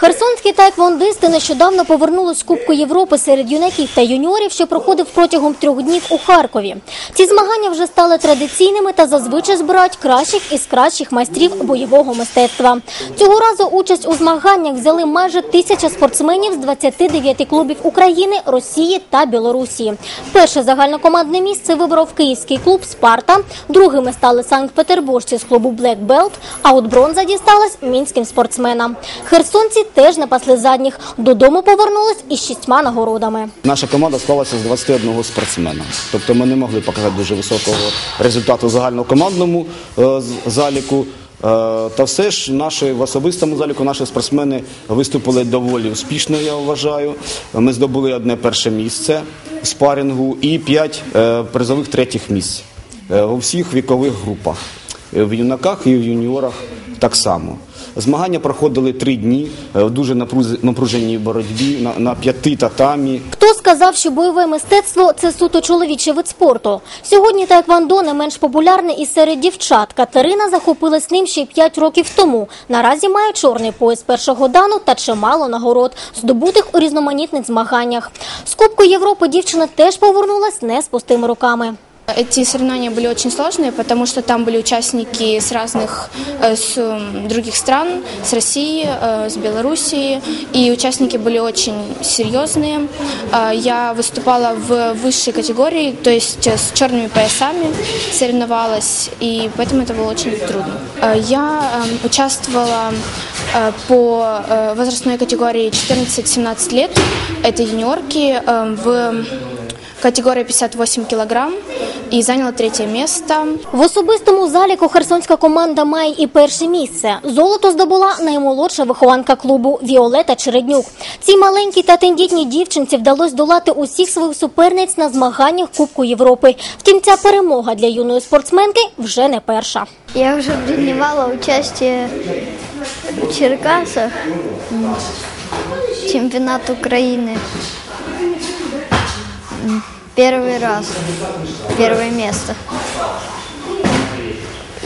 Херсонські тайквондисти нещодавно повернулись з Кубку Європи серед юнаків та юніорів, що проходив протягом трьох днів у Харкові. Ці змагання вже стали традиційними та зазвичай збирають кращих із кращих майстрів бойового мистецтва. Цього разу участь у змаганнях взяли майже тисяча спортсменів з 29 клубів України, Росії та Білорусі. Перше загальнокомандне місце виборов київський клуб Спарта. Другими стали санкт-петербуржці з клубу Black Belt, а от бронза дісталась мінським спортсменам. Херсонці теж не пасли задніх. Додому повернулись із шістьма нагородами. Наша команда склалася з 21 спортсмена. Тобто ми не могли показати дуже високого результату загальнокомандному е, заліку. Е, Та все ж наші в особистому заліку наші спортсмени виступили доволі успішно, я вважаю. Ми здобули одне перше місце в спарингу і п'ять е, призових третіх місць у всіх вікових групах. В юнаках і в юніорах так само. Змагання проходили три дні е, в дуже напруженій боротьбі на, на п'яти татамі. Хто сказав, що бойове мистецтво це суто чоловічий вид спорту? Сьогодні таеквондо не менш популярне і серед дівчат. Катерина захопилась ним ще 5 років тому. Наразі має чорний пояс першого дану та чимало нагород, здобутих у різноманітних змаганнях. З Кубку Європи дівчина теж повернулась не з пустими руками. Эти соревнования были очень сложные, потому что там были участники с разных э, с других стран, с России, э, с Белоруссии, и участники были очень серьезные. Э, Я выступала в высшей категории, то есть с черными поясами соревновалась, и поэтому это было очень трудно. Я э, участвовала по возрастной категории 14-17 лет, это юниорки, э, в категория 58 килограмм и заняла третье место. В особистому заліку херсонська команда має і перше місце. Золото здобула наймолодша вихованка клубу Віолета Череднюк. Цій маленькій та тендітній дівчинці вдалося долати усіх своїх суперниць на змаганнях Кубку Європи. Втім, ця перемога для юної спортсменки вже не перша. Я уже принимала участие в Черкасах, Украины. М, Первый раз, первое место.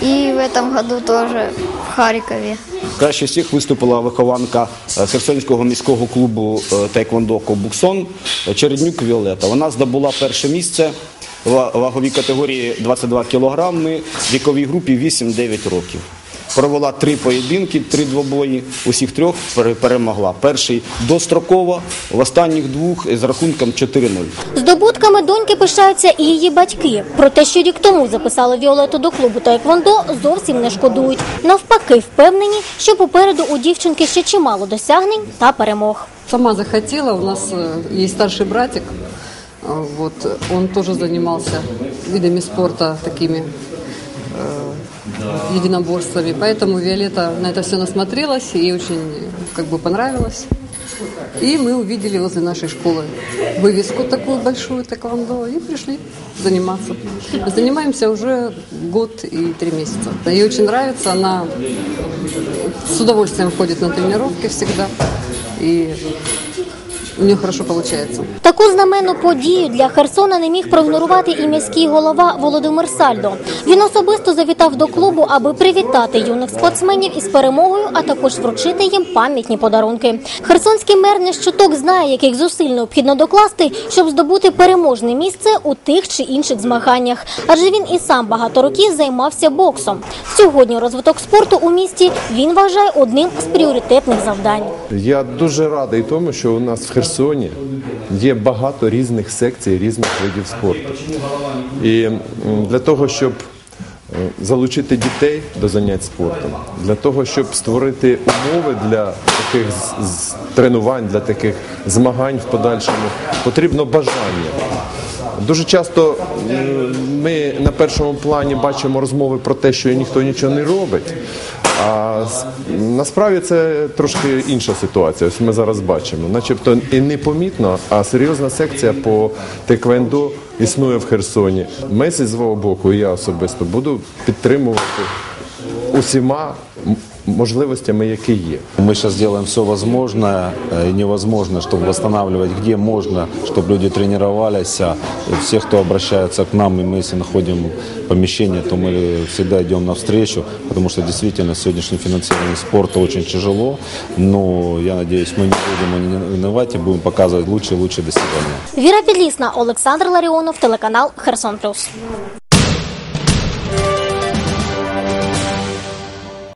И в этом году тоже в Харькове. Краще всіх виступила вихованка е, Херсонського міського клубу е, Тейквондо Кобуксон Череднюк Віолета. Вона здобула перше місце в ваговій категорії 22 кілограми, в віковій групі 8-9 років. Провела три поєдинки, три двобої. Усіх трьох пере- перемогла. Перший достроково, в останніх двох з рахунком 4-0. Здобутками доньки пишаються і її батьки. Про те, що рік тому записали Віолету до клубу Таеквондо, зовсім не шкодують. Навпаки, впевнені, що попереду у дівчинки ще чимало досягнень та перемог. Сама захотела, у нас э, есть старший братик, вот, он тоже занимался видами спорта такими единоборствами, поэтому Виолетта на это все насмотрелась, ей очень как бы понравилось. И мы увидели возле нашей школы вывеску такую большую тэквондо и пришли заниматься. Занимаемся уже год и три месяца. Ей очень нравится, она с удовольствием ходит на тренировки всегда. И у нее хорошо получается. Таку знаменну подію для Херсона не міг проігнорувати і міський голова Володимир Сальдо. Він особисто завітав до клубу, аби привітати юних спортсменів із перемогою, а також вручити їм пам'ятні подарунки. Херсонський мер не щуток знає, яких зусиль необхідно докласти, щоб здобути переможне місце у тих чи інших змаганнях. Адже він і сам багато років займався боксом. Сьогодні розвиток спорту у місті він вважає одним з пріоритетних завдань. Я дуже радий тому, що у нас в Херсоні є багато різних секцій, різних видів спорту. І для того, щоб е, залучити дітей до занять спортом, для того, щоб створити умови для таких тренувань, для таких змагань в подальшому, потрібно бажання. Дуже часто ми на першому плані бачимо розмови про те, що ніхто нічого не робить. А насправді це трошки інша ситуація. Ось ми зараз бачимо. Начебто і непомітно, а серйозна секція по теквендо існує в Херсоні. Ми зі свого боку, і я особисто буду підтримувати усіма можливостями, які є. Мы сейчас делаем все возможное э, и невозможное, чтобы восстанавливать, где можно, чтобы люди тренировались. А все, кто обращается к нам, и мы, если находим помещение, то мы всегда идем навстречу, потому что действительно сегодняшнее финансирование спорта очень тяжело. Но я надеюсь, мы не будем унывать и будем показывать лучшие и лучшие достижения. Віра Підлісна, Олександр Ларіонов, телеканал Херсон Плюс.